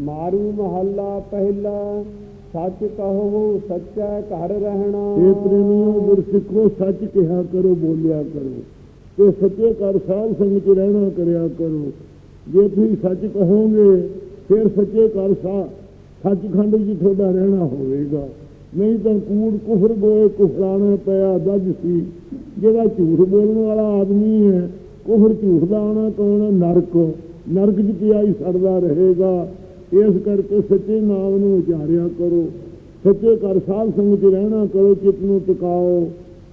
ਮਾਰੂ ਮਹੱਲਾ ਪਹਿਲਾ, ਸੱਚ ਕਹੋ, ਸੱਚਾ ਘਰ ਰਹਿਣਾ। ਇਹ ਪ੍ਰੇਮੀਓ ਗੁਰਸਿੱਖੋ ਸੱਚ ਕਿਹਾ ਕਰੋ, ਬੋਲਿਆ ਕਰੋ। ਤੇ ਸੱਚੇ ਘਰ ਸਾਧ ਸੰਗਤ ਰਹਿਣਾ ਕਰਿਆ ਕਰੋ। ਜੇ ਤੁਸੀਂ ਸੱਚ ਕਹੋਗੇ, ਫਿਰ ਸੱਚੇ ਘਰ ਸਾ, ਸੱਚਖੰਡ ਵਿੱਚ ਤੁਹਾਡਾ ਰਹਿਣਾ ਹੋਵੇਗਾ। ਨਹੀਂ ਤਾਂ ਕੂੜ, ਕੁਫਰ ਗੋਏ ਕੁਫਰਾਣਾ ਪਿਆ, ਦੱਜ ਸੀ। ਜਿਹੜਾ ਝੂਠ ਬੋਲਣ ਵਾਲਾ ਆਦਮੀ ਹੈ, ਕੁਫਰ ਝੂਠ ਦਾ ਆਣਾ ਕੌਣ ਨਰਕ। ਨਰਕ ਚ ਪਿਆ ਹੀ ਸੜਦਾ ਰਹੇਗਾ। ਇਸ ਕਰਕੇ ਸੱਚੇ ਨਾਮ ਨੂੰ ਉਚਾਰਿਆ ਕਰੋ। ਸੱਚੇ ਘਰ ਸਾਧ ਸੰਗਤ ਚ ਰਹਿਣਾ ਕਰੋ ਚਿੱਤ ਨੂੰ ਟਿਕਾਓ।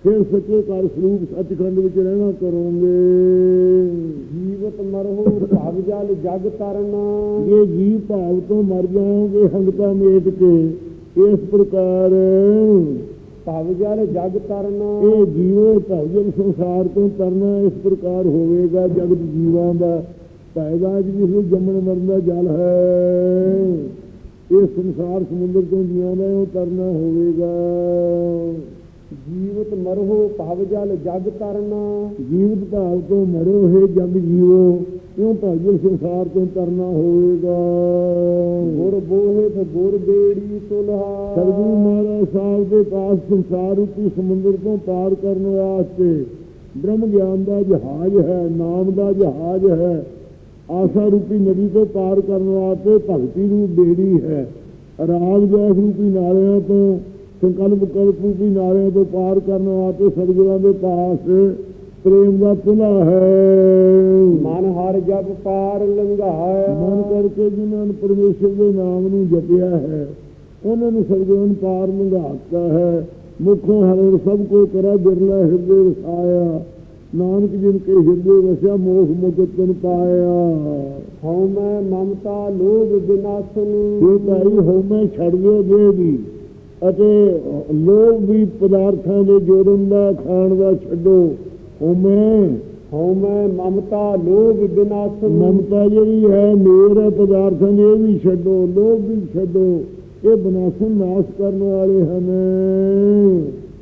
ਫਿਰ ਸੱਚੇ ਘਰ ਸਰੂਪ ਸੱਚਖੰਡ ਵਿੱਚ ਰਹਿਣਾ ਕਰੋਗੇ। ਜੀਵਤ ਮਰਹੁ ਭਵ ਜਲ ਜਗ ਤਰਨਾ ਇਹ ਜੀਵ ਭਾਵ ਤੋਂ ਮਰ ਜਾਓਗੇ ਹੰਗਤਾ ਮੇਟ ਕੇ ਇਸ ਪ੍ਰਕਾਰ ਭਵ ਜਲ ਜਗ ਤਰਨਾ ਇਹ ਜੀਵੋ ਭਵਜਨ ਸੰਸਾਰ ਤੋਂ ਤਰਨਾ ਇਸ ਪ੍ਰਕਾਰ ਹੋਵੇਗਾ ਜਗਤ ਜੀਵਾਂ ਦਾ। ਪੈਦਾ ਜਿਸ ਵਿੱਚ ਜੰਮਣ ਮਰਨ ਦਾ ਜਲ ਹੈ। ਇਹ ਸੰਸਾਰ ਸਮੁੰਦਰ ਤੋਂ ਜੀਵਾਂ ਉਹ ਤਰਨਾ ਹੋਵੇਗਾ। ਜੀਵਤ ਮਰਹੁ ਭਵ ਜਲ ਜਗ ਤਰਨਾ। ਜੀਵਤ ਭਾਵ ਤੋਂ ਮਰੋ, ਹੈ ਜਗ ਜੀਵੋ। ਕਿਉਂ ਭਵਜਨ ਸੰਸਾਰ ਤੋਂ ਤਰਨਾ ਹੋਵੇਗਾ? ਗੁਰ ਬੋਹਿਤ ਗੁਰ ਬੇੜੀ ਸੁਲਹਾ। ਸਤਿਗੁਰੂ ਮਹਾਰਾਜ ਸਾਹਿਬ ਦੇ ਪਾਸ ਸੰਸਾਰ ਰੂਪੀ ਸਮੁੰਦਰ ਤੋਂ ਪਾਰ ਕਰਨ ਵਾਸਤੇ ਬ੍ਰਹਮ ਗਿਆਨ ਦਾ ਜਹਾਜ਼ ਹੈ, ਨਾਮ ਦਾ ਜਹਾਜ਼ ਹੈ। ਆਸਾ ਰੂਪੀ ਨਦੀ ਤੋਂ ਪਾਰ ਕਰਨ ਵਾਸਤੇ ਭਗਤੀ ਰੂਪ ਬੇੜੀ ਹੈ। ਰਾਗ ਜੈਸ ਰੂਪੀ ਨਾਲਿਆਂ ਤੋਂ ਸੰਕਲਪ ਕਲਪ ਰੂਪੀ ਨਾਲਿਆਂ ਤੋਂ ਪਾਰ ਕਰਨ ਵਾਸਤੇ ਸਤਿਗੁਰਾਂ ਦੇ ਪਾਸ ਪ੍ਰੇਮ ਦਾ ਪੁਲਾ ਹੈ। ਮਨ ਹਰ ਜਪ ਪਾਰ ਲੰਘਾਇਆ। ਮਨ ਕਰਕੇ ਜਿਨ੍ਹਾਂ ਨੇ ਪਰਮੇਸ਼ਰ ਦੇ ਨਾਮ ਨੂੰ ਜਪਿਆ ਹੈ ਉਹਨਾਂ ਨੂੰ ਸਤਿਗੁਰਾਂ ਨੇ ਪਾਰ ਮੰਗਾਤਾ ਹੈ। ਮੁਖੋਂ ਹਰੇ ਸਭ ਕੋ ਕਰਾ ਬਿਰਲਾ ਹਿਰਦੇ ਵਸਾਇਆ। ਨਾਨਕ ਜਿਨ ਕੇ ਹਿਰਦੇ ਵਸਿਆ ਮੋਖ ਮੁਕਤ ਤਨ ਪਾਇਆ। ਹਉ ਮੈਂ ਮਮਤਾ ਲੋਭ ਬਿਨਾਸਨ। ਇਹ ਭਾਈ ਹਉਮੈ ਛੱਡ ਦਿਓ ਜੇ ਵੀ ਅਤੇ ਲੋਭ ਵੀ ਪਦਾਰਥਾਂ ਦੇ ਜੋੜਨ ਦਾ ਖਾਣ ਦਾ ਛੱਡੋ। ਹਉਮੈ ਹਉ ਮੈਂ ਮਮਤਾ ਲੋਭ ਬਿਨਾਸਨ। ਮਮਤਾ ਜਿਹੜੀ ਹੈ ਮੇਰ ਹੈ ਪਦਾਰਥਾਂ ਦੀ ਇਹ ਵੀ ਛੱਡੋ ਲੋਭ ਵੀ ਛੱਡੋ। ਇਹ ਬਨਾਸਨ ਨਾਸ਼ ਕਰਨ ਵਾਲੇ ਹਨ।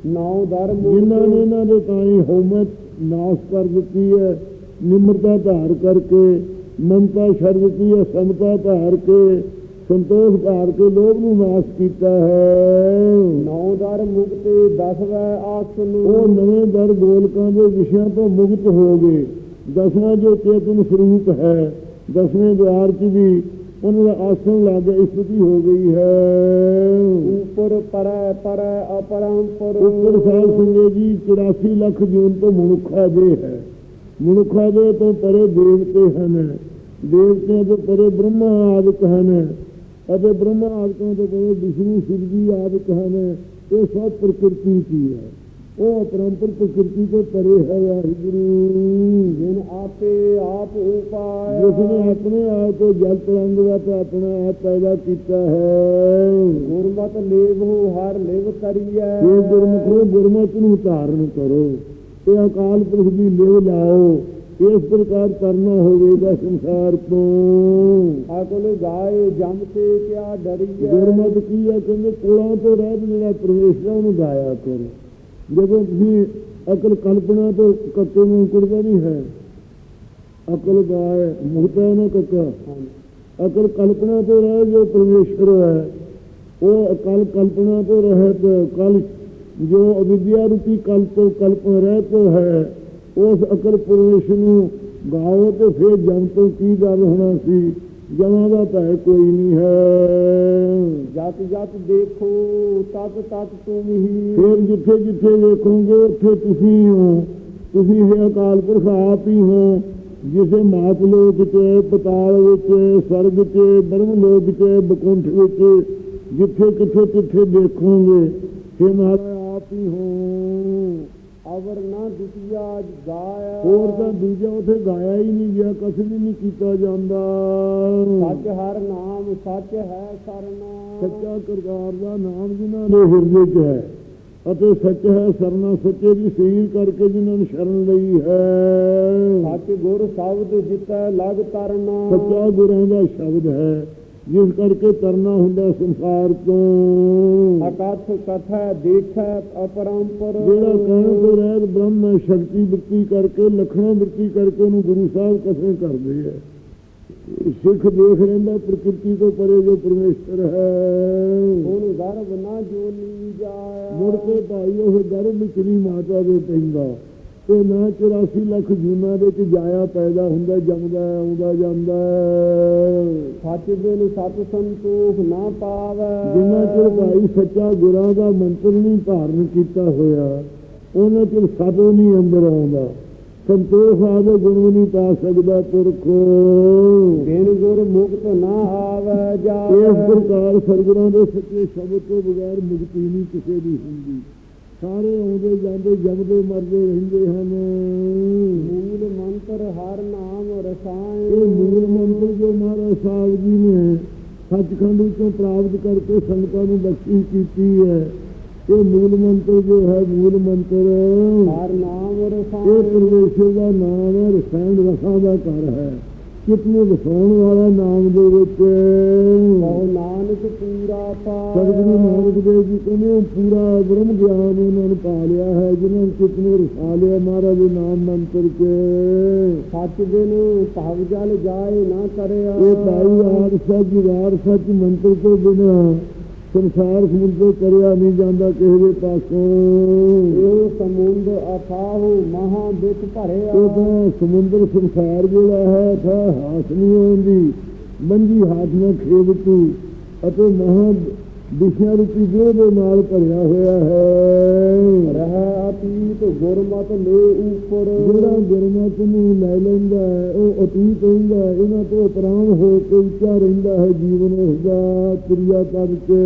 ਨੌ ਧਰਮ ਜਿਨ੍ਹਾਂ ਨੇ ਇਹਨਾਂ ਦੇ ਤਾਈ ਹਉਮਤ ਨਾਸ਼ ਕਰ ਦਿੱਤੀ ਹੈ ਨਿਮਰਤਾ ਧਾਰ ਕਰਕੇ ਮਮਤਾ ਛੱਡ ਦਿੱਤੀ ਹੈ ਸਮਤਾ ਧਾਰ ਕੇ ਸੰਤੋਖ ਧਾਰ ਕੇ ਲੋਭ ਨੂੰ ਨਾਸ਼ ਕੀਤਾ ਹੈ। ਨੌ ਦਰ ਮੁਕਤੇ ਦਸਵੈ ਆਸਨ ਉਹ ਨਵੇਂ ਦਰ ਗੋਲਕਾਂ ਦੇ ਵਿਸ਼ਿਆਂ ਤੋਂ ਮੁਕਤ ਹੋ ਗਏ। ਦਸਵਾਂ ਜੋ ਚੇਤਨ ਸਰੂਪ ਹੈ ਦਸਵੇਂ ਦੁਆਰ 'ਚ ਵੀ ਉਹਨਾਂ ਦਾ ਆਸਣ ਲੱਗ ਸਥਿਤੀ ਹੋ ਗਈ ਹੈ। ਉਪਰ ਪਰੈ ਪਰੈ ਅਪਰੰਪਰ। ਉੱਪਰ ਸਾਹਿਬ ਸਿੰਘੇ ਜੀ 84 ਲੱਖ ਜੂਨ ਤੋਂ ਮਨੁੱਖਾ ਦੇ ਹੈ। ਮਨੁੱਖਾ ਦੇ ਤੋਂ ਪਰੇ ਦੇਵਤੇ ਹਨ। ਦੇਵਤਿਆਂ ਤੋਂ ਪਰੇ ਬ੍ਰਹਮਾ ਆਦਿਕ ਹਨ। ਅਤੇ ਬ੍ਰਹਮਾ ਆਦਿਕਾਂ ਤੋਂ ਪਰੇ ਵਿਸ਼ਨੂੰ ਸ਼ਿਵ ਜੀ ਆਦਿਕ ਹਨ। ਇਹ ਸਭ ਪ੍ਰਕਿਰਤੀ ਕੀ ਹੈ। ਉਹ ਅਪਰੰਪਰ ਪ੍ਰਕਿਰਤੀ ਤੋਂ ਪਰੇ ਹੈ ਵਾਹਿਗੁਰੂ। ਜਿਨ ਆਪੇ ਆਪ ਉਪਾਇ ਜਿਸ ਨੇ ਆਪਣੇ ਆਪ ਤੋਂ ਜਲ ਤਰੰਗ ਵਤ ਆਪਣਾ ਆਪ ਪੈਦਾ ਕੀਤਾ ਹੈ। ਗੁਰਮਤ ਲੇਵੋ ਹਰ ਲਿਵ ਕਰੀਐ ਇਹ ਗੁਰਮੁਖੋ ਗੁਰਮਤ ਨੂੰ ਧਾਰਨ ਕਰੋ ਤੇ ਅਕਾਲ ਪੁਰਖ ਦੀ ਲਿਵ ਲਾਓ। ਇਸ ਪ੍ਰਕਾਰ ਕਰਨਾ ਹੋਵੇਗਾ ਸੰਸਾਰ ਤੋਂ। ਅਕਲ ਗਾਏ ਜਮ ਤੇ ਕਿਆ ਡਰੀਐ। ਗੁਰਮਤ ਕੀ ਹੈ? ਕਹਿੰਦੇ ਕੋਲਾਂ ਤੋਂ ਰਹਿਤ ਜਿਹੜਾ ਪਰਮੇਸ਼ਰ ਨੂੰ ਗਾਇਆ ਕਰੋ। ਜਦੋਂ ਤੁਸੀਂ ਅਕਲ ਕਲਪਨਾ ਤੋਂ ਕੱਕੇ ਨੂੰ ਕੁੜਦਾ ਨਹੀਂ ਹੈ ਅਕਲ ਗਾਏ ਮੁਹਤਾ ਨਾ ਕੱਕਾ ਅਕਲ ਕਲਪਨਾ ਤੋਂ ਰਹਿ ਜੋ ਪਰਮੇਸ਼ਰ ਹੈ ਉਹ ਅਕਲ ਕਲਪਨਾ ਤੋਂ ਰਹਿਤ ਕਲ ਜੋ ਅਵਿਦਿਆ ਰੂਪੀ ਕਲਪ ਤੋਂ ਕਲਪ ਰਹਿਤ ਹੈ ਉਸ ਅਕਲ ਪਰਮੇਸ਼ਰ ਨੂੰ ਗਾਓ ਤੇ ਫਿਰ ਜਨ ਤੋਂ ਕੀ ਗੱਲ ਹੋਣਾ ਸੀ? ਜਮਾਂ ਦਾ ਭੈ ਕੋਈ ਨਹੀਂ ਹੈ। ਜਤ ਜਤ ਦੇਖੋ ਤਤ ਤਤ ਤੁਮ ਹੀ। ਫਿਰ ਜਿੱਥੇ ਜਿੱਥੇ ਵੇਖੋਗੇ ਉੱਥੇ ਤੁਸੀਂ ਹੋ। ਤੁਸੀਂ ਹੀ ਅਕਾਲ ਪੁਰਖ ਆਪ ਹੀ ਹੋ। ਜਿਸੇ ਮਾਤ ਲੋਕ ਚ ਪਤਾਲ ਵਿੱਚ ਸਰਗ ਚ ਬ੍ਰਹਮ ਲੋਕ ਚ ਬਕੁੰਠ ਵਿੱਚ ਜਿੱਥੇ ਕਿੱਥੇ ਕਿੱਥੇ ਦੇਖੋਗੇ ਕਿ ਮਹਾਰਾਜ ਆਪ ਹੀ ਹੋ। ਅਵਰ ਨਾ ਦੁਤੀਆ ਗਾਇਆ। ਹੋਰ ਤਾਂ ਦੂਜਾ ਉਥੇ ਗਾਇਆ ਹੀ ਨਹੀਂ ਗਿਆ ਕਸ ਵੀ ਨਹੀਂ ਕੀਤਾ ਜਾਂਦਾ। ਸੱਚ ਹਰ ਨਾਮ ਸੱਚ ਹੈ ਸਰਨਾ। ਸੱਚਾ ਕਰਤਾਰ ਦਾ ਨਾਮ ਜਿਨ੍ਹਾਂ ਦੇ ਹਿਰਦੇ 'ਚ ਹੈ ਅਤੇ ਸੱਚ ਹੈ ਸਰਨਾ ਸੱਚੇ ਦੀ ਸਰੀਰ ਕਰਕੇ ਜਿਨ੍ਹਾਂ ਨੇ ਸ਼ਰਨ ਲਈ ਹੈ। ਸੱਚ ਗੁਰ ਸ਼ਬਦ ਜਿਤੈ ਲਗ ਤਰਨਾ ਸੱਚਾ ਗੁਰਾਂ ਦਾ ਸ਼ਬਦ ਹੈ ਜਿਸ ਕਰਕੇ ਤਰਨਾ ਹੁੰਦਾ ਸੰਸਾਰ ਤੋਂ। ਅਕਥ ਕਥਾ ਦੇਖੈ ਅਪਰੰਪਰ। ਜਿਹੜਾ ਕਹਿਣ ਤੋਂ ਰਹਿਤ ਬ੍ਰਹਮ ਸ਼ਕਤੀ ਵਰਤੀ ਕਰਕੇ ਲਖਣਾ ਵਰਤੀ ਕਰਕੇ ਉਹਨੂੰ ਗੁਰੂ ਸਾਹਿਬ ਕਥੇ ਕਰਦੇ ਹੈ ਸਿੱਖ ਦੇਖ ਰਹਿੰਦਾ ਪ੍ਰਕਿਰਤੀ ਤੋਂ ਪਰੇ ਜੋ ਪਰਮੇਸ਼ਰ ਹੈ। ਉਹਨੂੰ ਗਰਭ ਨਾ ਜੋਨੀ ਜਾਇਆ। ਮੁੜ ਕੇ ਭਾਈ ਉਹ ਗਰਭ ਵਿੱਚ ਨਹੀਂ ਮਾਤਾ ਦੇ ਪੈਂਦਾ। ਤੇ ਨਾ 84 ਲੱਖ ਜੂਨਾਂ ਦੇ ਚ ਜਾਇਆ ਪੈਦਾ ਹੁੰਦਾ ਜੰਮਦਾ ਆਉਂਦਾ ਜਾਂਦਾ। ਸੱਚ ਬਿਨ ਸਤ ਸੰਤੋਖ ਨਾ ਪਾਵੈ। ਜਿੰਨਾ ਚਿਰ ਭਾਈ ਸੱਚਾ ਗੁਰਾਂ ਦਾ ਮੰਤਰ ਨਹੀਂ ਧਾਰਨ ਕੀਤਾ ਹੋਇਆ ਉਹਨਾਂ ਚਿਰ ਸਤ ਨਹੀਂ ਅੰਦਰ ਆਉਂਦਾ। ਸੰਤੋਖ ਆਦੇ ਗੁਣ ਵੀ ਨਹੀਂ ਪਾ ਸਕਦਾ ਪੁਰਖ। ਬਿਨ ਗੁਰ ਮੁਕਤ ਨਾ ਆਵੈ ਇਸ ਜਾਵੈ। ਪ੍ਰਕਾਰ ਸਰਗੁਰਾਂ ਦੇ ਸੱਚੇ ਸ਼ਬਦ ਤੋਂ ਬਗੈਰ ਮੁਕਤੀ ਨਹੀਂ ਕਿਸੇ ਦੀ ਹੁੰਦੀ। ਸਾਰੇ ਆਉਂਦੇ ਜਾਂਦੇ ਜਮਦੇ ਮਰਦੇ ਰਹਿੰਦੇ ਹਨ। ਮੂਲ ਮੰਤਰ ਹਰ ਨਾਮ ਰਸਾਇਣ। ਇਹ ਮੂਲ ਮੰਤਰ ਜੋ ਮਹਾਰਾਜ ਸਾਹਿਬ ਜੀ ਨੇ ਸੱਚਖੰਡ ਵਿੱਚੋਂ ਪ੍ਰਾਪਤ ਕਰਕੇ ਸੰਗਤਾਂ ਨੂੰ ਬਖਸ਼ਿਸ਼ ਕੀਤੀ ਹੈ। ਇਹ ਮੂਲ ਮੰਤਰ ਜੋ ਹੈ ਮੂਲ ਮੰਤਰ ਹਰ ਨਾਮ ਇਹ ਰਸਾਇਣ ਪਰਮੇਸ਼ਰ ਦਾ ਨਾਮ ਹੈ ਰਸਾਇਣ ਰਸਾਂ ਦਾ ਘਰ ਹੈ। ਕਿਤਨੇ ਵਸਾਉਣ ਵਾਲਾ ਨਾਮ ਦੇ ਵਿੱਚ? ਨਾਨਕ ਪੂਰਾ ਸਤਿਗੁਰੂ ਪਾਇਆ ਨਾਨਕ ਦੇਵ ਜੀ ਕਹਿੰਦੇ ਪੂਰਾ ਬ੍ਰਹਮ ਗਿਆਨ ਉਹਨਾਂ ਨੇ ਪਾ ਲਿਆ ਹੈ ਜਿਨ੍ਹਾਂ ਨੇ ਕਿਤਨੇ ਰਸਾ ਲਿਆ ਮਹਾਰਾਜ ਦੇ ਨਾਮ ਮੰਤਰ ਕੇ ਸੱਚ ਬਿਨ ਭਵ ਜਲ ਜਾਏ ਨਾ ਕਰਿਆ। ਇਹ ਭਾਈ ਆਦ ਸੱਚ ਜੁਗਾਰ ਸੱਚ ਮੰਤਰ ਤੋਂ ਬਿਨਾ ਸੰਸਾਰ ਸਮੁੰਦਰ ਕਰਿਆ ਨਹੀਂ ਜਾਂਦਾ ਕਿਸੇ ਦੇ ਪਾਸੋਂ। ਇਹ ਸਮੁੰਦ ਅਥਾਹੁ ਮਹਾ ਦੁਖ ਭਰਿਆ ਤਾਂ ਸਮੁੰਦਰ ਸੰਸਾਰ ਜਿਹੜਾ ਹੈ ਤਾਂ ਹਾਸ ਨਹੀਂ ਹੁੰਦੀ ਮੰਜੀ ਹਾਥ ਨਾਲ ਖੇਡ ਤੂੰ ਅਤੇ ਮਹਾ ਵਿਸ਼ਿਆਂ ਰੂਪੀ ਦੇਹ ਦੇ ਨਾਲ ਭਰਿਆ ਹੋਇਆ ਹੈ। ਰਹਿ ਅਤੀਤ ਗੁਰਮਤ ਲੈ ਉਪਰ। ਜਿਹੜਾ ਗੁਰਮਤਿ ਨੂੰ ਲੈ ਲੈਂਦਾ ਹੈ ਉਹ ਅਤੀਤ ਹੁੰਦਾ ਹੈ। ਇਹਨਾਂ ਤੋਂ ਉਪਰਾਮ ਹੋ ਕੇ ਉੱਚਾ ਰਹਿੰਦਾ ਹੈ ਜੀਵਨ ਉਸਦਾ ਕਿਰਿਆ ਕਰਕੇ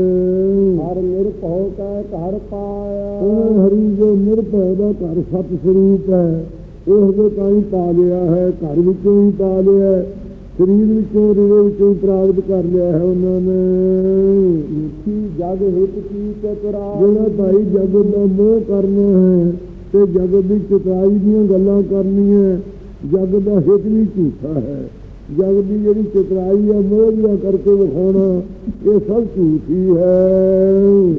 ਹਰ ਨਿਰਭਉ ਕੈ ਘਰ ਪਾਇਆ। ਉਹ ਹਰੀ ਜੋ ਨਿਰਭੈ ਦਾ ਘਰ ਸਤ ਸਰੂਪ ਹੈ ਉਸ ਦੇ ਤਾਂ ਹੀ ਪਾ ਲਿਆ ਹੈ ਘਰ ਵਿੱਚੋਂ ਹੀ ਪਾ ਲਿਆ ਹੈ, ਸਰੀਰ ਵਿੱਚੋਂ ਰਿਵੇ ਵਿੱਚੋਂ ਪ੍ਰਾਪਤ ਕਰ ਲਿਆ ਹੈ ਉਹਨਾਂ ਨੇ। ਕੀ ਜਗ ਹਿਤ ਕੀ ਚਤੁਰਾ? ਜਿਹੜਾ ਭਾਈ ਜਗਤ ਦਾ ਮੋਹ ਕਰਨਾ ਹੈ ਤੇ ਜਗਤ ਦੀ ਚਤਰਾਈ ਦੀਆਂ ਗੱਲਾਂ ਕਰਨੀਆਂ ਜਗਤ ਦਾ ਹਿੱਤ ਵੀ ਝੂਠਾ ਹੈ। ਜਗਤ ਦੀ ਜਿਹੜੀ ਚਤਰਾਈ ਹੈ ਮੋਹ ਦੀਆਂ ਕਰਕੇ ਵਿਖਾਉਣਾ ਇਹ ਸਭ ਝੂਠੀ ਹੈ।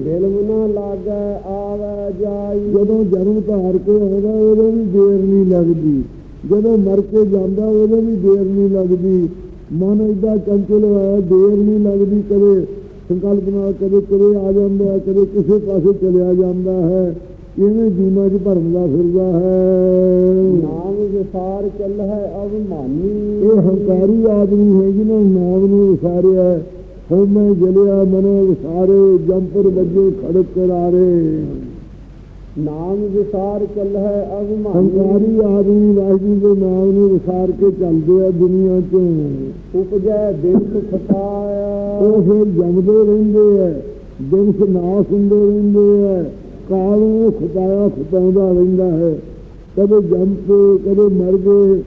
ਦਿਲ ਨਾ ਲਾਗੈ ਆਵੈ ਜਾਈ। ਜਦੋਂ ਜਨਮ ਧਾਰ ਕੇ ਆਉਂਦਾ ਉਦੋਂ ਵੀ ਦੇਰ ਨਹੀਂ ਲੱਗਦੀ। ਜਦੋਂ ਮਰ ਕੇ ਜਾਂਦਾ ਉਦੋਂ ਵੀ ਦੇਰ ਨਹੀਂ ਲੱਗਦੀ। ਮਨ ਏਦਾਂ ਚੰਚਲ ਹੋਇਆ ਦੇਰ ਨਹੀਂ ਲੱਗਦੀ ਕਦੇ ਸੰਕਲਪ ਨਾਲ ਕਦੇ ਕਦੇ ਆ ਜਾਂਦਾ ਹੈ, ਕਦੇ ਕਿਸੇ ਪਾਸੇ ਚਲਿਆ ਜਾਂਦਾ ਹੈ। ਇਵੇਂ ਜੀਵਨਾਂ 'ਚ ਭਰਮਦਾ ਫਿਰਦਾ ਹੈ। ਨਾਮ ਵਿਸਾਰ ਚੱਲ ਹੈ ਅਭਿਮਾਨੀ ਇਹ ਹੰਕਾਰੀ ਆਦਮੀ ਹੈ ਜਿਹਨੇ ਨਾਮ ਨੂੰ ਵਿਸਾਰਿਆ। ਹਉਮੈ ਜਲਿਆ ਮਨੋ ਵਿਸਾਰੇ ਜੰਪਰ ਵੱਜੇ ਖੜਕ ਕਰਾਰੇ। ਨਾਮ ਵਿਸਾਰ ਕੱਲਹਿ ਅਭਿਮਾਨੀ ਹੰਕਾਰੀ ਆਦਮੀ ਵਾਹਿਗੁਰੂ ਦੇ ਨਾਮ ਨੂੰ ਵਿਸਾਰ ਕੇ ਚੱਲਦੇ ਆ ਦੁਨੀਆ 'ਚ। ਉਪਜੈ ਦਿਨ ਫਸਾਇਆ ਉਹ ਫਿਰ ਜੰਮਦੇ ਰਹਿੰਦੇ ਆ ਦਿਨ ਨਾਸ ਹੁੰਦੇ ਰਹਿੰਦੇ ਆ ਕਾਲ ਨੂੰ ਖਪਾਇਆ ਰਹਿੰਦਾ ਹੈ? ਕਦੇ ਜੰਮ ਕੇ ਕਦੇ ਮਰ ਗਏ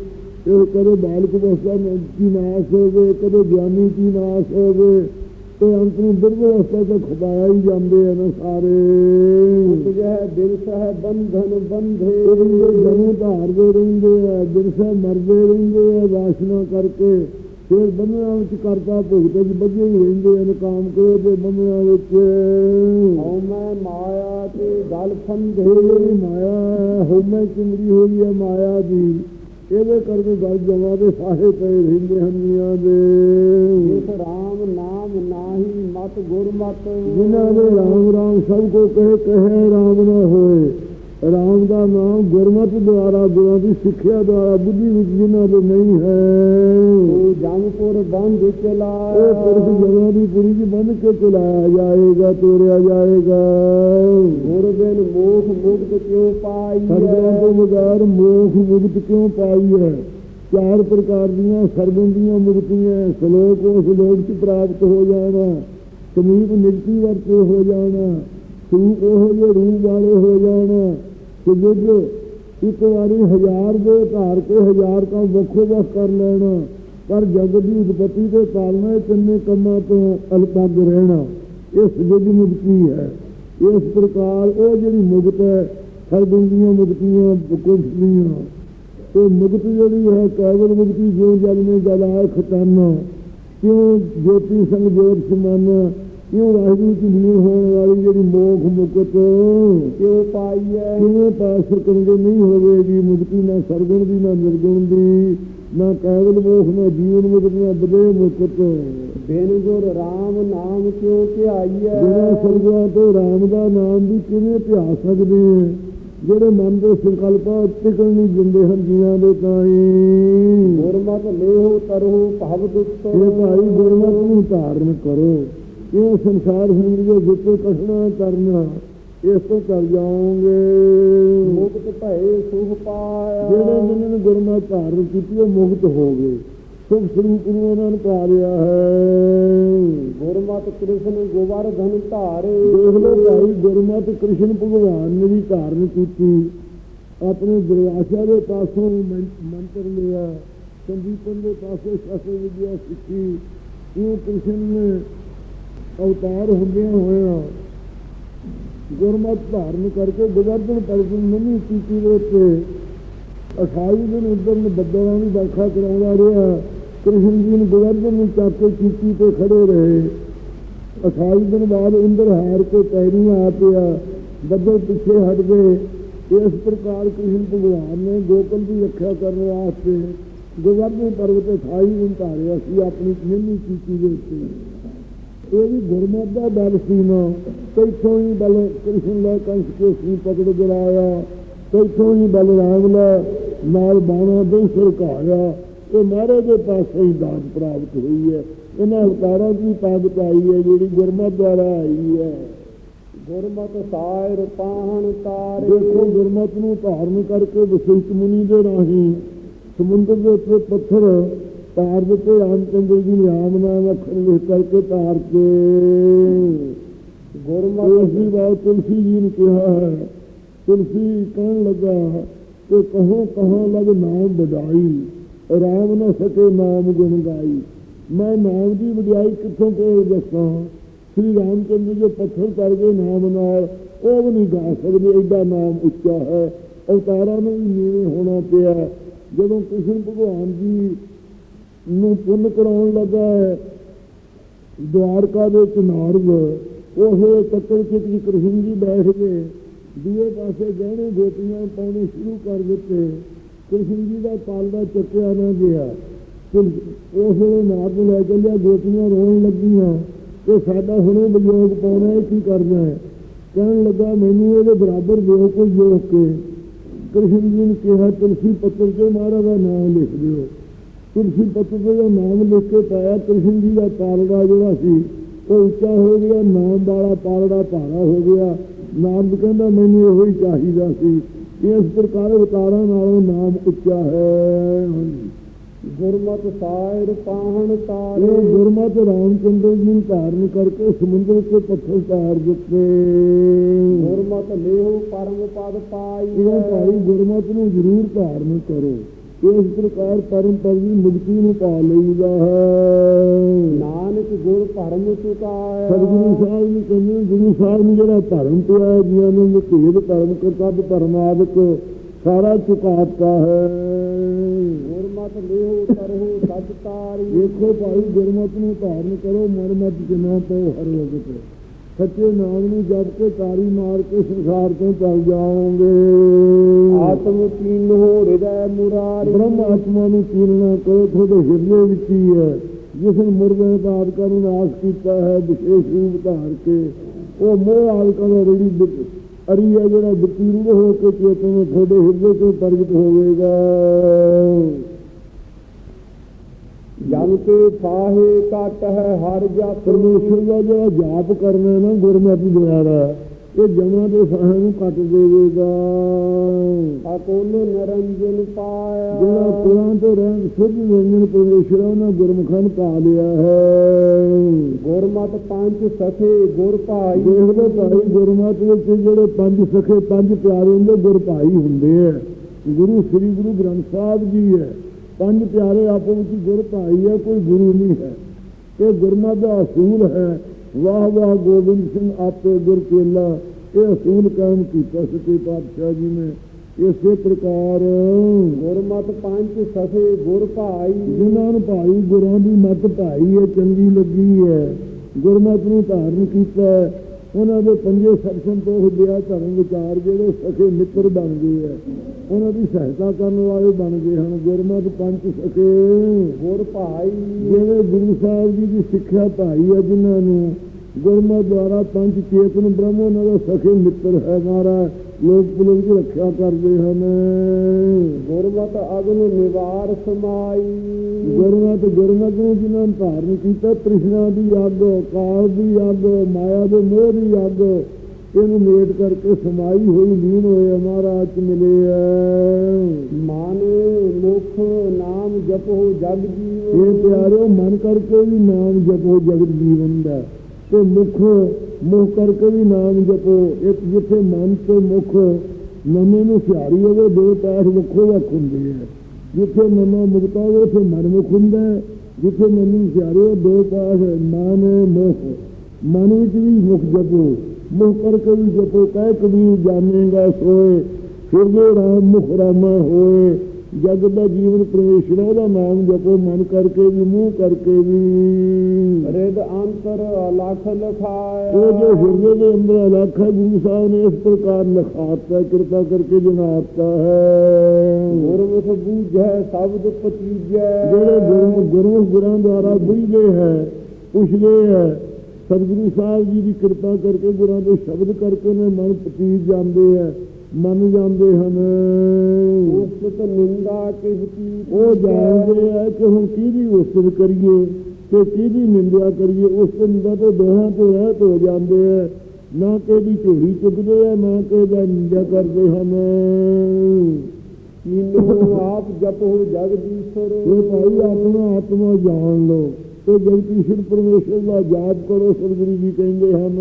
ਕਦੇ ਬਾਲਕ ਅਵਸਥਾ ਵਿੱਚ ਨਾਸ ਹੋ ਗਏ ਕਦੇ ਗਿਆਨੀ ਦੀ ਨਾਸ ਹੋ ਗਏ ਤੇ ਅੰਤ ਨੂੰ ਬਿਰਧ ਅਵਸਥਾ ਤੱਕ ਖੁਦਾਇਆ ਹੀ ਜਾਂਦੇ ਆ ਨਾ ਸਾਰੇ। ਉਪਜੈ ਦਿਲ ਸਹਿ ਬੰਧਨ ਬੰਧੇ। ਇਹ ਜਨੂ ਧਾਰਦੇ ਰਹਿੰਦੇ ਆ ਦਿਨਸਾ ਮਰਦੇ ਰਹਿੰਦੇ ਆ ਵਾਸ਼ਨਾ ਕਰਕੇ ਫਿਰ ਬੰਧਨਾਂ ਵਿੱਚ ਕਰਤਾ ਭੁਗਤੇ ਚ ਬੱਝੇ ਹੀ ਰਹਿੰਦੇ ਆ ਕਾਮ ਕਰੋ ਦੇ ਬੰਧਨਾਂ ਵਿੱਚ। ਹਉ ਮੈਂ ਮਾਇਆ ਤੇ ਗਲ ਜਿਹੜੀ ਮਾਇਆ ਹੋਮੇ ਚਿੰਬੜੀ ਹੋਈ ਹੈ ਮਾਇਆ ਦੀ। ਇਹਦੇ ਕਰਕੇ ਗੱਲ ਜਮਾ ਦੇ ਫਾਹੇ ਪਏ ਰਹਿੰਦੇ ਹਨ ਮੀਆਂ ਦੇ। ਜਿਸ ਰਾਮ ਨਾਮ ਮਤ ਗੁਰਮਤ ਜਿਨ੍ਹਾਂ ਨੇ ਰਾਮ ਰਾਮ ਸਭ ਕੋ ਕਹੇ ਕਹੇ ਰਾਮ ਨਾ ਹੋਏ। ਰਾਮ ਦਾ ਨਾਮ ਗੁਰਮਤਿ ਦੁਆਰਾ ਗੁਰਾਂ ਦੀ ਸਿੱਖਿਆ ਦੁਆਰਾ ਬੁੱਧੀ ਵਿੱਚ ਜਿਨ੍ਹਾਂ ਦੇ ਨਹੀਂ ਹੈ। ਉਹ ਜੰਗਪੁਰ ਬੰਦ ਚਲਾਇਆ ਉਹ ਪੁਰਖ ਜਗ੍ਹਾ ਦੀ ਪੁਰੀ ਚ ਬੰਨ ਕੇ ਚਲਾਇਆ ਜਾਏਗਾ ਤੋਰਿਆ ਜਾਏਗਾ। ਗੁਰ ਬਿਨ ਮੋਖ ਮੁਕਤ ਕਿਉ ਪਾਈ ਸਰਗੁਣ ਤੋਂ ਬਗੈਰ ਮੋਖ ਮੁਕਤ ਕਿਉਂ ਪਾਈ ਹੈ? ਚਾਰ ਪ੍ਰਕਾਰ ਦੀਆਂ ਸਰਗੁਣ ਦੀਆਂ ਮੁਕਤੀਆਂ ਸ਼ਲੋਕ ਉਸ ਲੋਕ ਚ ਪ੍ਰਾਪਤ ਹੋ ਜਾਣਾ। ਸਮੀਪ ਨਿਗਤੀ ਵਰਤੇ ਹੋ ਜਾਣਾ ਸੂਪ ਉਹ ਜਿਹੇ ਰੂਪ ਵਾਲੇ ਹੋ ਜਾਣਾ ਸੁਜੁਗ ਇੱਕ ਵਾਰੀ ਹਜ਼ਾਰ ਦੇ ਧਾਰ ਕੇ ਹਜ਼ਾਰ ਕਾ ਵੱਖੋ ਵੱਖ ਕਰ ਲੈਣਾ, ਪਰ ਜਗਤ ਦੀ ਉਤਪਤੀ ਤੇ ਪਾਲਣਾ ਇਹ ਤਿੰਨੇ ਕੰਮਾਂ ਤੋਂ ਅਲਪੱਗ ਰਹਿਣਾ। ਇਹ ਸੁਜੁਗ ਮੁਕਤੀ ਹੈ। ਇਸ ਪ੍ਰਕਾਰ ਉਹ ਜਿਹੜੀ ਮੁਕਤ ਹੈ ਸਰਗੁਣ ਦੀਆਂ ਮੁਕਤੀਆਂ ਕੁਝ ਦੀਆਂ। ਤੇ ਮੁਕਤ ਜਿਹੜੀ ਹੈ, ਕੇਵਲ ਮੁਕਤੀ ਜੋ ਜਗ ਨੇ ਜਲਾਇ ਖਤਾਨਾ ਕਿਉਂ ਜੋਤੀ ਸੰਗ ਜੋਤ ਸਮਾਨਾ ਕਿਉਂ ਚ ਮਿਲੀ ਹੋਣ ਵਾਲੀ ਜਿਹੜੀ ਮੋਖ ਮੁਕਤ ਕਿਉ ਪਾਈ ਹੈ? ਕਿਵੇਂ ਪਾ ਸਕਣਗੇ ਨਹੀਂ ਹੋਵੇਗੀ? ਮੁਕਤੀ ਨਾ ਸਰਗੁਣ ਦੀ ਨਾ ਨਿਰਗੁਣ ਦੀ ਨਾ ਕੇਵਲ ਮੋਖ ਨਾ ਜੀਵਨ ਮੁਕਤ ਨਾ ਬਦੇ ਮੁਕਤ। ਬਿਨ ਗੁਰ ਰਾਮ ਨਾਮ ਕਿਉ ਧਿਆਈਐ ਜਿਹੜਾ ਸਰਗੁਆ ਤੋਂ ਰਾਮ ਦਾ ਨਾਮ ਵੀ ਕਿਵੇਂ ਧਿਆ ਸਕਦੇ ਆ ਜਿਹੜੇ ਮਨ ਦੇ ਸੰਕਲਪਾਂ ਟਿਕਣ ਨਹੀਂ ਦਿੰਦੇ ਹਨ ਜੀਵਾਂ ਦੇ ਤਾਈ ਗੁਰਮਤਿ ਲੇਹੁ ਤਰਹੁ ਭਵ ਦੁਖ ਇਹ ਭਾਈ ਗੁਰਮਤਿ ਨੂੰ ਧਾਰਨ ਕਰੋ। ਇਹ ਸੰਸਾਰ ਜ਼ਿੰਦਗੀ ਜਿੱਤੇ ਕਸ਼ਣਾ ਕਰਨਾ ਇਸ ਤੋਂ ਕਰ ਜਾਓਗੇ। ਮੁਕਤ ਭਏ ਸੁਖ ਪਾਇਆ। ਜਿਹੜੇ ਜਿਨ੍ਹਾਂ ਨੇ ਗੁਰਮਤਿ ਧਾਰਨ ਕੀਤੀ ਉਹ ਮੁਕਤ ਹੋ ਗਏ। ਸੁਖ ਸਰੂਪ ਨੂੰ ਉਹਨਾਂ ਨੇ ਪਾ ਲਿਆ ਹੈ। ਗੁਰਮਤਿ ਕ੍ਰਿਸ਼ਨ ਗੋਵਰਧਨ ਧਾਰੇ। ਦੇਖ ਲਓ ਭਾਈ ਗੁਰਮਤਿ ਕ੍ਰਿਸ਼ਨ ਭਗਵਾਨ ਨੇ ਵੀ ਧਾਰਨ ਕੀਤੀ। ਆਪਣੇ ਦਰਵਾਜ਼ਾ ਦੇ ਪਾਸੋਂ ਮੰਤਰ ਲਿਆ। ਸੰਦੀਪਨ ਦੇ ਪਾਸੇ ਸ਼ਸਤਰ ਵਿਦਿਆ ਸਿੱਖੀ ਇਹ ਕ੍ਰਿਸ਼ਨ ਨੇ ਅਵਤਾਰ ਹੁੰਦਿਆਂ ਹੋਇਆ ਗੁਰਮਤ ਧਾਰਨ ਕਰਕੇ ਗੋਵਰਧਨ ਪਰਗਨ ਨਹੀਂ ਕੀਤੀ ਦੇ ਉੱਤੇ ਅਠਾਈ ਦਿਨ ਉਧਰ ਨੂੰ ਬੱਦਲਾਂ ਦੀ ਵਰਖਾ ਕਰਾਉਂਦਾ ਰਿਹਾ, ਕ੍ਰਿਸ਼ਨ ਜੀ ਨੂੰ ਗੋਵਰਧਨ ਨੂੰ ਚੱਕ ਕੇ ਕੀਤੀ ਤੇ ਖੜੇ ਰਹੇ। 28 ਦਿਨ ਬਾਅਦ ਇੰਦਰ ਹਾਰ ਕੇ ਪੈਰੀ ਆ ਪਿਆ ਬੱਦਲ ਪਿੱਛੇ ਹਟ ਗਏ ਇਸ ਪ੍ਰਕਾਰ ਕ੍ਰਿਸ਼ਨ ਭਗਵਾਨ ਨੇ ਗੋਕਲ ਦੀ ਰੱਖਿਆ ਕਰਨ ਵਾਸਤੇ ਗੋਵਰਧਨ ਪਰਬਤ 28 ਦਿਨ ਧਾਰਿਆ ਸੀ ਆਪਣੀ ਮਿਹਨੀ ਕੀਤੀ ਦੇ ਉੱਤੇ। ਇਹ ਵੀ ਗੁਰਮਤਿ ਦਾ ਬਲ ਸੀ ਨਾ। ਤੈਥੋਂ ਹੀ ਬਲ ਕ੍ਰਿਸ਼ਨ ਲੈ ਕੰਸ ਕੇ ਸੀ ਪਕੜ ਗਿਰਾਇਆ ਤੈਥੋਂ ਹੀ ਬਲਰਾਮ ਲੈ ਨਾਲ ਬਾਣਾ ਦੇ ਸਿਰ ਘਾਇਆ ਇਹ ਮਹਾਰਾਜ ਦੇ ਪਾਸੇ ਹੀ ਦਾਤ ਪ੍ਰਾਪਤ ਹੋਈ ਹੈ। ਇਹਨਾਂ ਅਵਤਾਰਾਂ ਦੀ ਤਾਕਤ ਆਈ ਹੈ ਜਿਹੜੀ ਗੁਰਮਤਿ ਦੁਆਰਾ ਆਈ ਹੈ। ਗੁਰਮਤਿ ਸਾਇਰ ਪਾਹਣ ਤਾਰੇ ਦੇਖੋ ਗੁਰਮਤਿ ਨੂੰ ਧਾਰਨ ਕਰਕੇ ਵਸਿਸ਼ਠ ਮੁਨੀ ਦੇ ਰਾਹੀਂ ਸਮੁੰਦਰ ਦੇ ਉੱਤੇ ਪੱਥਰ ਤਾਰ ਦਿੱਤੇ ਰਾਮਚੰਦਰ ਜੀ ਨੇ ਰਾਮ ਨਾਮ ਅੱਖਰ ਲਿਖ ਕਰਕੇ ਤਾਰ ਕੇ। ਗੁਰਮਤਿ ਉਸ ਦੀ ਬਾਤ ਤੁਲਸੀ ਜੀ ਨੇ ਕਿਹਾ ਹੈ ਤੁਲਸੀ ਕਹਿਣ ਲੱਗਾ ਕਿ ਕਹੋ ਕਹਾਂ ਲਗ ਨਾਮ ਵਡਾਈ ਰਾਮ ਨਾ ਸਕੇ ਨਾਮ ਗੁਣ ਗਾਈ। ਮੈਂ ਨਾਮ ਦੀ ਵਡਿਆਈ ਕਿੱਥੋਂ ਕੇ ਦੱਸਾਂ? ਸ੍ਰੀ ਰਾਮਚੰਦਰ ਜੋ ਪੱਥਰ ਕਰ ਗਏ ਨਾਮ ਨਾਲ ਉਹ ਵੀ ਨਹੀਂ ਗਾ ਸਕਦੇ ਐਡਾ ਨਾਮ ਉੱਚਾ ਹੈ। ਅਵਤਾਰਾਂ ਨੂੰ ਵੀ ਨੀਵੇਂ ਹੋਣਾ ਪਿਆ। ਜਦੋਂ ਕ੍ਰਿਸ਼ਨ ਭਗਵਾਨ ਜੀ ਨੂੰ ਪੁੰਨ ਕਰਾਉਣ ਲੱਗਾ ਹੈ। ਦਵਾਰਕਾ ਦੇ ਵਿੱਚ ਨਾਰਦ ਉਹ ਚੱਕਰ ਚਿੱਤ ਜੀ ਕ੍ਰਿਸ਼ਨ ਜੀ ਬੈਠ ਗਏ ਦੂਏ ਪਾਸੇ ਗਹਿਣੇ ਗੋਪੀਆਂ ਪਾਉਣੇ ਸ਼ੁਰੂ ਕਰ ਦਿੱਤੇ। ਕ੍ਰਿਸ਼ਨ ਜੀ ਦਾ ਪਾਲਦਾ ਚੱਕਿਆ ਨਾ ਗਿਆ। ਉਸ ਵੇਲੇ ਨਾਰਦ ਲੈ ਚੱਲਿਆ, ਗੋਪੀਆਂ ਰੋਣ ਲੱਗੀਆਂ ਕਿ ਸਾਡਾ ਹੁਣੇ ਵਿਯੋਗ ਪਾਉਣਾ ਹੈ, ਕੀ ਕਰਨਾ ਹੈ? ਕਹਿਣ ਲੱਗਾ, ਮੈਨੂੰ ਇਹਦੇ ਬਰਾਬਰ ਦਿਓ ਕੋਈ ਯੋਗ ਕੇ। ਕ੍ਰਿਸ਼ਨ ਜੀ ਨੇ ਕਿਹਾ, ਤੁਲਸੀ ਪੱਤਰ ਤੇ ਮਹਾਰਾਜ ਦਾ ਨਾਮ ਲਿਖ ਦਿਓ। ਤੁਲਸੀ ਪੱਤਰ ਜੋ ਨਾਮ ਲਿਖ ਕੇ ਪਾਇਆ ਕ੍ਰਿਸ਼ਨ ਜੀ ਦਾ ਪਾਲੜਾ ਜਿਹੜਾ ਸੀ ਉਹ ਉੱਚਾ ਹੋ ਗਿਆ ਨਾਮ ਵਾਲਾ ਪਾਲੜਾ ਭਾਰਾ ਹੋ ਗਿਆ। ਨਾਮ ਕਹਿੰਦਾ ਮੈਨੂੰ ਇਹੋ ਹੀ ਚਾਹੀਦਾ ਸੀ ਇਸ ਪ੍ਰਕਾਰ ਅਵਤਾਰਾਂ ਨਾਲੋਂ ਨਾਮ ਉੱਚਾ ਹੈ। ਗੁਰਮਤਿ ਸਾਇਰ ਪਾਹਣ ਤਾਰੇ। ਇਹ ਗੁਰਮਤਿ ਰਾਮਚੰਦਰ ਜੀ ਨੂੰ ਧਾਰਨ ਕਰਕੇ ਸਮੁੰਦਰ ਤੇ ਪੱਥਰ ਧਾਰ ਦਿੱਤੇ। ਗੁਰਮਤਿ ਲੇਹੁ ਪਰਮ ਪਦ ਪਾਈ ਇਹ ਭਾਈ ਗੁਰਮਤਿ ਨੂੰ ਜ਼ਰੂਰ ਧਾਰਨ ਕਰੋ। ਇਸ ਪ੍ਰਕਾਰ ਪਰਮ ਦੀ ਮੁਕਤੀ ਨੂੰ ਪਾ ਲਈਦਾ ਹੈ। ਨਾਨਕ ਗੁਰ ਭਰਮ ਚੁਕਾਇਆ। ਸਤਿਗੁਰੂ ਸਾਹਿਬ ਜੀ ਕਹਿੰਦੇ ਗੁਰੂ ਸਾਹਿਬ ਨੇ ਜਿਹੜਾ ਧਰਮ ਪਿਆ ਜੀਆਂ ਨੂੰ ਮੁਕੇਦ ਧਰਮ ਕਰਤਾ ਤੇ ਪਰਮਾਦਿਕ ਸਾਰਾ ਚੁਕਾਤਾ ਹੈ। ਗੁਰਮਤਿ ਲੇਹੁ ਤਰਹੁ ਸਚ ਤਾਰੀ ਦੇਖੋ ਭਾਈ ਗੁਰਮਤਿ ਨੂੰ ਧਾਰਨ ਕਰੋ ਮਰਮਤ ਜਿਨਾ ਤੋਂ ਹਰ ਵਕਤ ਸੱਚੇ ਨਾਮ ਨੂੰ ਜਪ ਕੇ ਤਾਰੀ ਮਾਰ ਕੇ ਸੰਸਾਰ ਤੋਂ ਚੱਲ ਜਾਓਗੇ। ਆਤਮ ਕੀਨੋ ਹਿਰਦੈ ਮੁਰਾਰੀ ਬ੍ਰਹਮ ਆਤਮਾ ਨੂੰ ਕੀਰਨਾ ਕਰੋ ਤੁਹਾਡੇ ਹਿਰਦੇ ਵਿੱਚ ਹੀ ਹੈ। ਜਿਸ ਨੇ ਮੁਰਦੇ ਬਾਦਕਾਂ ਨੂੰ ਨਾਸ਼ ਕੀਤਾ ਹੈ ਵਿਸ਼ੇਸ਼ ਰੂਪ ਧਾਰ ਕੇ ਉਹ ਮੋਹ ਆਲਕਾ ਦਾ ਰੜੀ ਅਰੀ ਹੈ ਜਿਹੜਾ ਬਤੀਰੂ ਹੋ ਕੇ ਚੇਤਨ ਤੁਹਾਡੇ ਹਿਰਦੇ ਤੋਂ ਪ੍ਰਗਟ ਹੋਵੇਗਾ। ਜਨ ਕੇ ਫਾਹੇ ਕਟ ਹੈ ਹਰ ਜਪ ਪਰਮੇਸ਼ਰ ਦਾ ਜਿਹੜਾ ਜਾਪ ਕਰਨਾ ਨਾ ਗੁਰਮਤਿ ਦੁਆਰਾ ਇਹ ਜਮਾਂ ਦੇ ਸਾਹਾਂ ਨੂੰ ਕੱਟ ਦੇਵੇਗਾ। ਅਕੁਲ ਨਿਰੰਜਨ ਪਾਇਆ? ਜਿਹੜਾ ਕੁਲਾਂ ਤੋਂ ਰਹਿਣ ਸੁਧ ਨਿਰੰਜਨ ਪਰਮੇਸ਼ਰ ਉਹਨਾਂ ਗੁਰਮੁਖਾਂ ਨੂੰ ਪਾ ਲਿਆ ਹੈ। ਗੁਰਮਤਿ ਪੰਜ ਸਖੇ ਗੁਰ ਭਾਈ। ਦੇਖ ਲਓ ਭਾਈ ਗੁਰਮਤਿ ਵਿੱਚ ਜਿਹੜੇ ਪੰਜ ਸਖੇ ਪੰਜ ਪਿਆਰੇ ਹੁੰਦੇ ਗੁਰ ਭਾਈ ਹੁੰਦੇ ਆ। ਗੁਰੂ ਸ੍ਰੀ ਗੁਰੂ ਗ੍ਰੰਥ ਸਾਹਿਬ ਜੀ ਹੈ। ਪੰਜ ਪਿਆਰੇ ਆਪੋ ਵਿੱਚ ਗੁਰ ਭਾਈ ਹੈ ਕੋਈ ਗੁਰੂ ਨਹੀਂ ਹੈ। ਇਹ ਗੁਰਮਤਿ ਦਾ ਅਸੂਲ ਹੈ। ਵਾਹ ਵਾਹ ਗੋਬਿੰਦ ਸਿੰਘ ਆਪੇ ਗੁਰ ਚੇਲਾ ਇਹ ਅਸੂਲ ਕਾਇਮ ਕੀਤਾ ਸੱਚੇ ਪਾਤਸ਼ਾਹ ਜੀ ਨੇ। ਇਸੇ ਪ੍ਰਕਾਰ ਗੁਰਮਤਿ ਪੰਜ ਸਖੇ ਗੁਰ ਭਾਈ। ਜਿਨ੍ਹਾਂ ਨੂੰ ਭਾਈ ਗੁਰਾਂ ਦੀ ਮੱਤ ਭਾਈ ਹੈ ਚੰਗੀ ਲੱਗੀ ਹੈ। ਗੁਰਮਤਿ ਨੂੰ ਧਾਰਨ ਕੀਤਾ ਉਹਨਾਂ ਦੇ ਪੰਜੇ ਸਰਸ਼ਨ ਤੋਂ ਹੁਦਿਆ ਧਰਮ ਵਿਚਾਰ ਜਿਹੜੇ ਸਖੇ ਮਿੱਤਰ ਬਣ ਗਏ ਆ। ਉਹਨਾਂ ਦੀ ਸਹਾਇਤਾ ਕਰਨ ਵਾਲੇ ਬਣ ਗਏ ਹਨ। ਗੁਰਮਤਿ ਪੰਜ ਸਖੇ ਗੁਰ ਭਾਈ। ਜਿਹੜੇ ਗੁਰੂ ਸਾਹਿਬ ਜੀ ਦੀ ਸਿੱਖਿਆ ਭਾਈ ਆ ਜਿਨ੍ਹਾਂ ਨੂੰ ਗੁਰਮਤਿ ਦੁਆਰਾ ਪੰਜ ਚੇਤਨ ਬ੍ਰਹਮ ਉਹਨਾਂ ਦਾ ਸਖੇ ਮਿੱਤਰ ਹੈ ਮਹਾਰਾਜ। ਲੋਕ ਪੁਲਕ ਦੀ ਰੱਖਿਆ ਕਰਦੇ ਹਨ। ਗੁਰਮਤ ਅਗਨ ਨਿਵਾਰ ਸਮਾਈ। ਗੁਰਮਤਿ ਗੁਰਮਤਿ ਨੂੰ ਜਿਨ੍ਹਾਂ ਨੇ ਧਾਰਨ ਕੀਤਾ ਤ੍ਰਿਸ਼ਨਾ ਦੀ ਅੱਗ ਕਾਲ ਦੀ ਅੱਗ ਮਾਇਆ ਦੇ ਮੋਹ ਦੀ ਅੱਗ ਇਹਨੂੰ ਮੇਟ ਕਰਕੇ ਸਮਾਈ ਹੋਈ ਲੀਨ ਹੋਏ ਮਹਾਰਾਜ ਚ ਮਿਲੇ ਆ। ਮਾਨੇ ਮੁਖ ਨਾਮ ਜਪੋ ਜਗ ਜੀਵ ਇਹ ਪਿਆਰਿਓ ਮਨ ਕਰਕੇ ਵੀ ਨਾਮ ਜਪੋ ਜਗਤ ਜੀਵਨ ਦਾ। ਤੇ ਮੁਖ ਮੁਖ ਕਰਕੇ ਵੀ ਨਾਮ ਜਪੋ। ਇੱਕ ਜਿੱਥੇ ਮਨ ਤੇ ਮੁਖ ਨਵੇਂ ਨੂੰ ਸਿਆਰੀ ਹੋਵੇ, ਦੋ ਪਾਠ ਵੱਖੋ ਵੱਖ ਹੁੰਦੇ ਆ ਜਿੱਥੇ ਨਮਾ ਮੁਕਤਾ ਹੋਵੇ, ਉੱਥੇ ਮਨ ਮੁਖ ਹੁੰਦਾ ਹੈ। ਜਿੱਥੇ ਮੈਨੂੰ ਸਿਆਰੀ ਹੋਵੇ, ਦੋ ਪਾਠ ਮਨ ਮੁਖ ਮਨ ਵਿੱਚ ਵੀ ਮੁਖ ਜਪੋ। ਮੁਖ ਕਰਕੇ ਵੀ ਜਪੋ। ਕਹਿ ਕਬੀਰ, ਜਾਣੇਗਾ ਸੋਏ, ਫਿਰ ਜੇ ਰਾਮ ਮੁਖ ਰਾਮਾ ਹੋਏ ਜਗ ਦਾ ਜੀਵਨ ਪਰਮੇਸ਼ਰ ਦਾ ਨਾਮ ਜਪੋ ਮਨ ਕਰਕੇ ਵੀ ਮੂੰਹ ਕਰਕੇ ਵੀ। ਰਿਦ ਅੰਤਰ ਅਲਖ ਲਖਾਇਆ। ਉਹ ਜੋ ਹਿਰਦੇ ਦੇ ਅੰਦਰ ਅਲੱਖ ਹੈ ਗੁਰੂ ਸਾਹਿਬ ਨੇ ਇਸ ਪ੍ਰਕਾਰ ਲਿਖਾਤਾ ਕਿਰਪਾ ਕਰਕੇ ਜਨਾਤਾ ਹੈ। ਗੁਰਮੁਖ ਬੂਝੈ ਸ਼ਬਦ ਪਤੀਜੈ ਜਿਹੜੇ ਗੁਰੂ ਗੁਰੂ ਗੁਰਾਂ ਦੁਆਰਾ ਬੁਝਦੇ ਹੈ ਪੁੱਛਦੇ ਹੈ ਸਤਿਗੁਰੂ ਸਾਹਿਬ ਜੀ ਦੀ ਕਿਰਪਾ ਕਰਕੇ ਗੁਰਾਂ ਦੇ ਸ਼ਬਦ ਕਰਕੇ ਨੇ ਮਨ ਪਤੀਜ ਜਾਂਦੇ ਹੈ। ਮੰਨ ਜਾਂਦੇ ਹਨ। ਉਸਤ ਨਿੰਦਾ ਕਿਸ ਕੀ ਉਹ ਜਾਣਦੇ ਆ ਕਿ ਹੁਣ ਕਿਹਦੀ ਉਸਤਤ ਕਰੀਏ ਤੇ ਕਿਹਦੀ ਨਿੰਦਿਆ ਕਰੀਏ ਉਸ ਨਿੰਦਾ ਤੋਂ ਦੋਹਾਂ ਤੋਂ ਰਹਿਤ ਹੋ ਜਾਂਦੇ ਆ। ਨਾ ਕਿਹਦੀ ਝੋਲੀ ਚੁੱਕਦੇ ਆ ਨਾ ਕਿਹਦਾ ਨਿੰਦਿਆ ਕਰਦੇ ਹਨ। ਕੀਨੋ ਆਪ ਜਪੋ ਜਗਦੀਸ਼ਰ ਇਹ ਭਾਈ ਆਪਣਾ ਆਤਮਾ ਜਾਣ ਲਓ। ਤੇ ਜਗਦੀਸ਼ਰ ਪਰਮੇਸ਼ਰ ਦਾ ਜਾਪ ਕਰੋ ਸਤਿਗੁਰੂ ਜੀ ਕਹਿੰਦੇ ਹਨ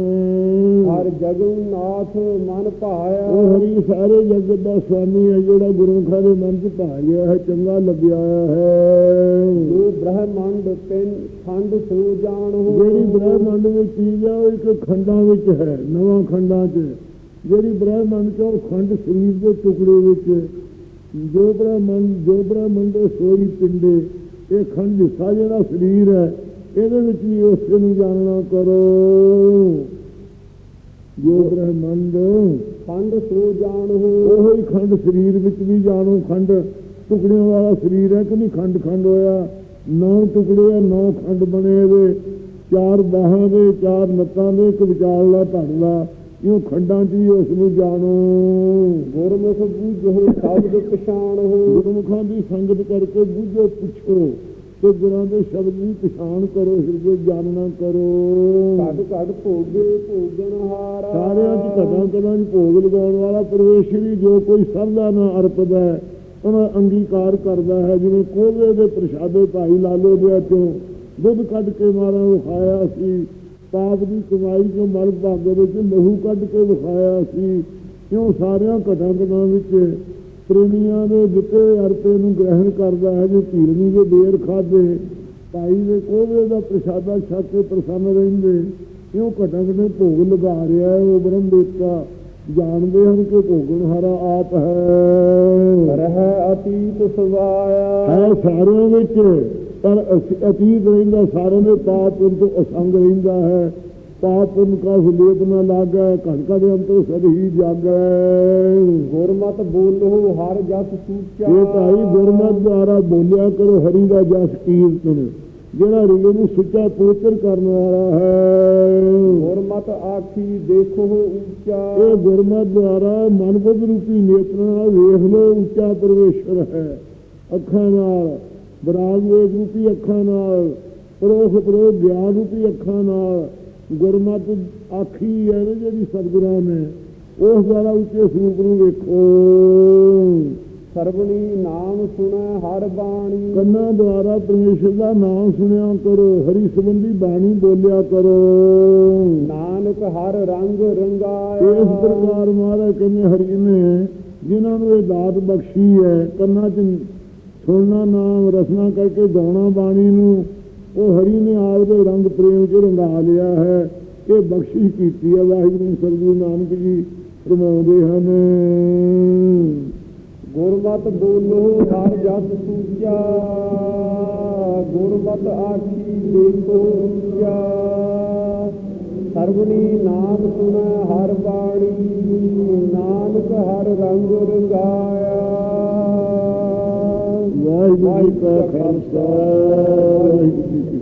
ਹਰ ਜਗਨਨਾਥ ਮਨ ਭਾਇਆ। ਉਹ ਹਰੀ ਸਾਰੇ ਜਗਤ ਦਾ ਸਵਾਮੀ ਹੈ ਜਿਹੜਾ ਗੁਰਮੁਖਾਂ ਦੇ ਮਨ ਚ ਭਾ ਗਿਆ ਹੈ ਚੰਗਾ ਲੱਗਿਆ ਹੈ। ਜੋ ਬ੍ਰਹਮੰਡ ਤਿੰਨ ਖੰਡ ਸੋ ਜਾਣੋ। ਜਿਹੜੀ ਬ੍ਰਹਮੰਡ ਵਿੱਚ ਚੀਜ਼ ਆ ਉਹ ਇੱਕ ਖੰਡਾਂ ਵਿੱਚ ਹੈ ਨਵਾਂ ਖੰਡਾਂ 'ਚ। ਜਿਹੜੀ ਬ੍ਰਹਮੰਡ ਚੋਂ ਖੰਡ ਸਰੀਰ ਦੇ ਟੁਕੜੇ ਵਿੱਚ। ਜੋ ਬ੍ਰਹਮੰਡ ਜੋ ਬ੍ਰਹਮੰਡ ਸੋਈ ਪਿੰਡੇ। ਇਹ ਖੰਡ ਹਿੱਸਾ ਜਿਹੜਾ ਸਰੀਰ ਹੈ ਇਹਦੇ ਵਿੱਚ ਵੀ ਉਸੇ ਨੂੰ ਜਾਣਨਾ ਕਰੋ। ਜੋ ਬ੍ਰਹਮੰਡ ਖੰਡ ਸੋ ਜਾਣੋ ਉਹ ਹੀ ਖੰਡ ਸਰੀਰ ਵਿੱਚ ਵੀ ਜਾਣੋ। ਖੰਡ ਟੁਕੜਿਆਂ ਵਾਲਾ ਸਰੀਰ ਹੈ ਕਿ ਨਹੀਂ? ਖੰਡ ਖੰਡ ਹੋਇਆ। ਨੌ ਟੁਕੜੇ ਆ ਨੌ ਖੰਡ ਬਣੇ ਵੇ। ਚਾਰ ਬਾਹਾਂ ਦੇ ਚਾਰ ਨੱਕਾਂ ਦੇ ਇੱਕ ਵਿਚਾਰਲਾ ਧੜਲਾ ਇਹ ਖੰਡਾਂ ਵੀ ਉਸ ਨੂੰ ਜਾਣੋ। ਗੁਰਮੁਖ ਬੂਝੋ ਸ਼ਬਦ ਪਛਾਣੋ ਗੁਰਮੁਖਾਂ ਦੀ ਸੰਗਤ ਕਰਕੇ ਬੁੱਝੋ ਪੁੱਛੋ ਤੇ ਗੁਰਾਂ ਦੇ ਸ਼ਬਦ ਦੀ ਪਛਾਣ ਕਰੋ ਹਿਰਦੇ ਜਾਣਨਾ ਕਰੋ। ਘਟ ਘਟ ਭੋਗੇ ਭੋਗਣ ਹਾਰਾ। ਸਾਰਿਆਂ 'ਚ ਘਟਾਂ ਕਦਾਂ ਭੋਗ ਲਗਾਉਣ ਵਾਲਾ ਪਰਮੇਸ਼ਰੀ ਜੋ ਕੋਈ ਸਰਦਾ ਨਾ ਅਰਪਦਾ ਹੈ ਉਹਦਾ ਅੰਗੀਕਾਰ ਕਰਦਾ ਹੈ। ਜਿਵੇਂ ਕੋਲੇ ਦੇ ਪ੍ਰਸ਼ਾਦੇ ਭਾਈ ਲਾਲੋ ਦੇ ਚੋਂ ਦੁੱਧ ਕੱਢ ਕੇ ਮਾਰਾ ਵਿਖਾਇਆ ਸੀ। ਪਾਪ ਦੀ ਕਮਾਈ ਚੋਂ ਮਲ ਭਾਗੇ ਵਿੱਚ ਲਹੂ ਕੱਢ ਕੇ ਵਿਖਾਇਆ ਸੀ ਕਿਉਂ ਸਾਰਿਆਂ ਘਟਾਂ ਕਦਾਂ ਵਿੱਚ ਪ੍ਰੇਮੀਆਂ ਦੇ ਦਿੱਤੇ ਅਰਪੇ ਨੂੰ ਗ੍ਰਹਿਣ ਕਰਦਾ ਹੈ ਜੋ ਧੀਰਨੀ ਦੇ ਬੇਰ ਖਾਦੇ। ਭਾਈ ਦੇ ਕੋਲੇ ਦਾ ਪ੍ਰਸ਼ਾਦਾ ਛਕ ਕੇ ਪ੍ਰਸੰਨ ਰਹਿੰਦੇ ਕਿਉਂ ਘਟਾਂ ਕਦਾਂ ਭੋਗ ਲਗਾ ਰਿਹਾ ਹੈ ਉਹ ਬ੍ਰਹਮ ਦੇਵਤਾ ਜਾਣਦੇ ਹਨ ਕਿ ਭੋਗਣ ਹਾਰਾ ਆਪ ਹੈ। ਰਹਿ ਅਤੀਤ ਸਵਾਇਆ। ਹੈ ਸਾਰਿਆਂ ਵਿੱਚ। ਪਰ ਅਤੀਤ ਰਹਿੰਦਾ ਸਾਰਿਆਂ ਦੇ ਪਾਪ ਪੁੰਨ ਤੋਂ ਅਸੰਗ ਰਹਿੰਦਾ ਹੈ। ਪਾਪ ਕਾ ਸੁਲੇਪ ਨਾ ਲਾਗੈ ਘਣਕਾ ਦੇ ਅੰਤਰ ਸਦ ਹੀ ਜਾਗੈ। ਗੁਰਮਤ ਬੋਲੋ ਹਰ ਜਸ ਸੂਚਾ। ਇਹ ਭਾਈ ਗੁਰਮਤਿ ਦੁਆਰਾ ਬੋਲਿਆ ਕਰੋ ਹਰੀ ਦਾ ਜਸ ਕੀਰਤਨ ਜਿਹੜਾ ਹਿਰਦੇ ਨੂੰ ਸੁੱਚਾ ਪਵਿੱਤਰ ਕਰਨ ਵਾਲਾ ਹੈ। ਗੁਰਮਤ ਆਖੀ ਦੇਖੋ ਉੱਚਾ। ਇਹ ਗੁਰਮਤਿ ਦੁਆਰਾ ਮਨਬੁੱਧ ਰੂਪੀ ਨੇਤਰ ਨਾਲ ਵੇਖ ਲੋ ਉੱਚਾ ਪਰਮੇਸ਼ਰ ਹੈ। ਅੱਖਾਂ ਨਾਲ ਬਰਾਗ ਵੇਖ ਰੂਪੀ ਅੱਖਾਂ ਨਾਲ ਪਰੋਖ ਪਰੋਖ ਗਿਆਨ ਰੂਪੀ ਅੱਖਾਂ ਨਾਲ ਗੁਰਮਤਿ ਆਖੀ ਹੈ ਨਾ ਜਿਹੜੀ ਸਤਿਗੁਰਾਂ ਨੇ ਉਸ ਦੁਆਰਾ ਉੱਚੇ ਸਰੂਪ ਨੂੰ ਵੇਖੋ। ਸਰਵਣੀ ਨਾਮ ਸੁਣੈ ਹਰ ਬਾਣੀ। ਕੰਨਾਂ ਦੁਆਰਾ ਪਰਮੇਸ਼ਰ ਦਾ ਨਾਮ ਸੁਣਿਆ ਕਰੋ ਹਰੀ ਸੰਬੰਧੀ ਬਾਣੀ ਬੋਲਿਆ ਕਰੋ। ਨਾਨਕ ਹਰ ਰੰਗ ਰੰਗਾਇਆ। ਇਸ ਪ੍ਰਕਾਰ ਮਹਾਰਾਜ ਕਹਿੰਦੇ ਹਰੀ ਨੇ ਜਿਨ੍ਹਾਂ ਨੂੰ ਇਹ ਦਾਤ ਬਖਸ਼ੀ ਹੈ ਕੰਨਾਂ 'ਚ ਸੁਣਨਾ ਨਾਮ ਰਸਨਾ ਕਰਕੇ ਗਾਉਣਾ ਬਾਣੀ ਨੂੰ, ਉਹ ਹਰੀ ਨੇ ਆਪ ਰੰਗ ਪ੍ਰੇਮ 'ਚ ਰੰਗਾ ਲਿਆ ਹੈ ਇਹ ਬਖਸ਼ਿਸ਼ ਕੀਤੀ ਹੈ, ਵਾਹਿਗੁਰੂ ਸਤਿਗੁਰੂ ਨਾਨਕ ਜੀ ਫਰਮਾਉਂਦੇ ਹਨ। ਗੁਰਮਤ ਬੋਲੋ, ਹਰ ਜਸ ਸੂਚਾ ਗੁਰਮਤ ਆਖੀ, ਦੇਖੋ ਉੱਚਾ ਸਰਵਣੀ ਨਾਮ ਸੁਣਾ, ਹਰ ਬਾਣੀ। ਨਾਨਕ ਹਰ ਰੰਗ ਰੰਗਾਇਆ। ਵਾਹਿਗੁਰੂ ਜੀ ਕਾ ਖਾਲਸਾ ਵਾਹਿਗੁਰੂ ਜੀ ਕੀ